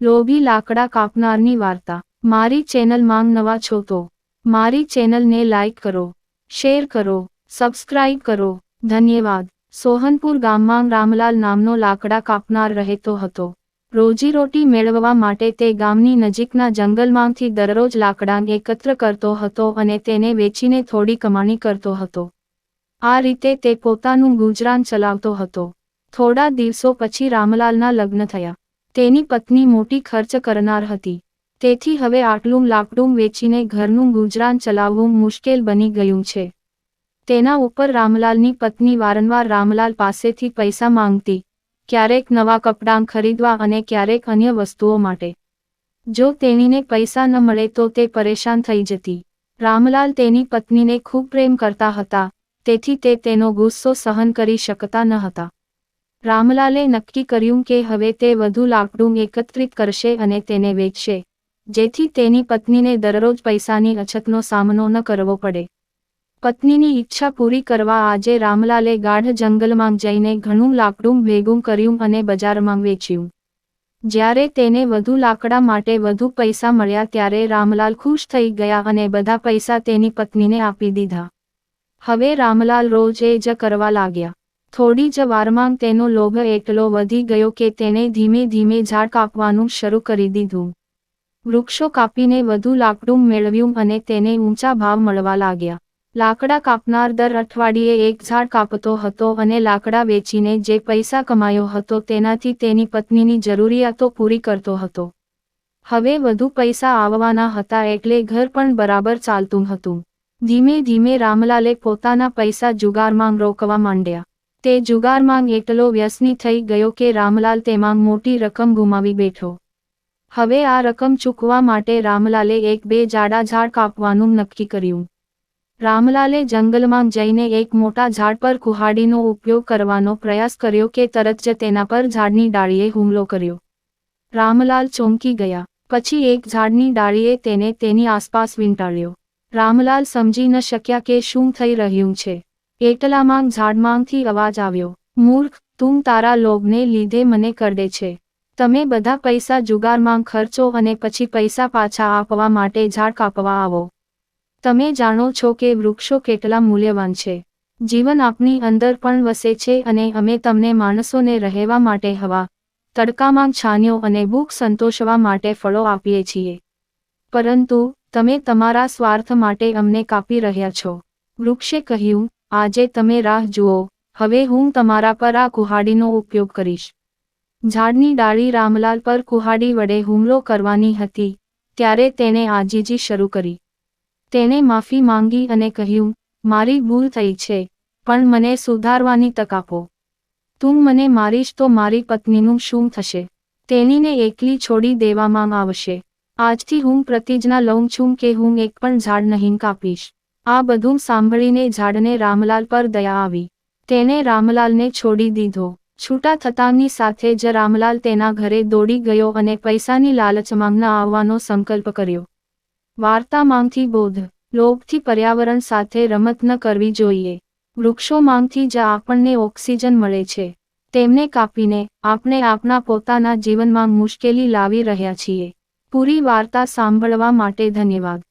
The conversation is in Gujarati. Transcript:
લોભી લાકડા કાપનારની વાર્તા. મારી ચેનલ માંગ નવા છો તો મારી ચેનલને લાઇક કરો, શેર કરો, સબસ્ક્રાઇબ કરો. ધન્યવાદ. સોહનપુર ગામમાં રામલાલ નામનો લાકડા કાપનાર રહેતો હતો. રોજીરોટી મેળવવા માટે તે ગામની નજીકના જંગલમાંથી દરરોજ લાકડા એકત્ર કરતો હતો અને તેને વેચીને થોડી કમાણી કરતો હતો. આ રીતે તે પોતાનું ગુજરાન ચલાવતો હતો. થોડા દિવસો પછી રામલાલના લગ્ન થયા. તેની પત્ની મોટી ખર્ચ કરનાર હતી. તેથી હવે આટલું લાકડું વેચીને ઘરનું ગુજરાન ચલાવવું મુશ્કેલ બની ગયું છે. તેના ઉપર રામલાલની પત્ની વારંવાર રામલાલ પાસેથી પૈસા માંગતી, ક્યારેક નવા કપડાં ખરીદવા અને ક્યારેક અન્ય વસ્તુઓ માટે. જો તેણીને પૈસા ન મળે તો તે પરેશાન થઈ જતી. રામલાલ તેની પત્નીને ખૂબ પ્રેમ કરતા હતા, તેથી તે તેનો ગુસ્સો સહન કરી શકતા ન હતા. રામલાલે નક્કી કર્યું કે હવે તે વધુ લાકડું એકત્રિત કરશે અને તેને વેચશે, જેથી તેની પત્નીને દરરોજ પૈસાની અછતનો સામનો ન કરવો પડે. પત્નીની ઈચ્છા પૂરી કરવા આજે રામલાલે ગાઢ જંગલમાં જઈને ઘણું લાકડું ભેગું કર્યું અને બજારમાં વેચ્યું. જ્યારે તેને વધુ લાકડા માટે વધુ પૈસા મળ્યા ત્યારે રામલાલ ખુશ થઈ ગયા અને બધા પૈસા તેની પત્નીને આપી દીધા. હવે રામલાલ રોજ એ જ કરવા લાગ્યા. થોડી જ વારમાં તેનો લોભ એટલો વધી ગયો કે તેણે ધીમે ધીમે ઝાડ કાપવાનું શરૂ કરી દીધું. વૃક્ષો કાપીને વધુ લાકડું મેળવ્યું અને તેને ઊંચા ભાવ મળવા લાગ્યા. લાકડા કાપનાર દર અઠવાડિયે એક ઝાડ કાપતો હતો અને લાકડા વેચીને જે પૈસા કમાયો હતો તેનાથી તેની પત્નીની જરૂરિયાતો પૂરી કરતો હતો. હવે વધુ પૈસા આવવાના હતા એટલે ઘર પણ બરાબર ચાલતું હતું. ધીમે ધીમે રામલાલે પોતાના પૈસા જુગારમાં રોકવા માંડ્યા. તે જુગારમાં એટલો વ્યસની થઈ ગયો કે રામલાલ તેમાં મોટી રકમ ગુમાવી બેઠો. હવે આ રકમ ચૂકવા માટે રામલાલે એક બે જાડા ઝાડ કાપવાનું નક્કી કર્યું. રામલાલે જંગલમાં જઈને એક મોટા ઝાડ પર કુહાડીનો ઉપયોગ કરવાનો પ્રયાસ કર્યો કે તરત જ તેના પર ઝાડની ડાળીએ હુમલો કર્યો. રામલાલ ચોંકી ગયા. પછી એક ઝાડની ડાળીએ તેને તેની આસપાસ વીંટાળ્યો. રામલાલ સમજી ન શક્યા કે શું થઈ રહ્યું છે. એટલામાં ઝાડમાંથી અવાજ આવ્યો, મૂર્ખ, તું તારા લોભને લીધે મને કરડે છે. તમે બધા પૈસા જુગારમાં ખર્ચો અને પછી પૈસા પાછા આપવા માટે ઝાડ કાપવા આવો. તમે જાણો છો કે વૃક્ષો કેટલા મૂલ્યવાન છે. જીવન આપની અંદર પણ વસે છે અને અમે તમને માણસોને રહેવા માટે હવા, તડકામાં છાન્યો અને ભૂખ સંતોષવા માટે ફળો આપીએ છીએ. પરંતુ, તમે તમારા સ્વાર્થ માટે અમને કાપી રહ્યા છો. વૃક્ષે કહ્યું આજે તમે રાહ જુઓ, હવે હું તમારા પર આ કુહાડીનો ઉપયોગ કરીશ. ઝાડની ડાળી રામલાલ પર કુહાડી વડે હુમલો કરવાની હતી, ત્યારે તેણે આજીજી શરૂ કરી. તેણે માફી માંગી અને કહ્યું, મારી ભૂલ થઈ છે, પણ મને સુધારવાની તક આપો. તું મને મારીશ તો મારી પત્નીનું શું થશે? તેણીને એકલી છોડી દેવામાં આવશે. આજથી હું પ્રતિજ્ઞા લઉં છું કે હું એક પણ ઝાડ નહીં કાપીશ. આ બધું સાંભળીને ઝાડને રામલાલ પર દયા આવી. તેને રામલાલને છોડી દીધો. છૂટા થતાની સાથે જ રામલાલ તેના ઘરે દોડી ગયો અને પૈસાની લાલચ માંગના આવવાનો સંકલ્પ કર્યો. વાર્તામાંથી બોધ. લોભથી પર્યાવરણ સાથે રમત ન કરવી જોઈએ. વૃક્ષો માંગથી જ આપણને ઓક્સિજન મળે છે. તેમને કાપીને આપણે આપણા પોતાના જીવનમાં મુશ્કેલી લાવી રહ્યા છીએ. પૂરી વાર્તા સાંભળવા માટે ધન્યવાદ.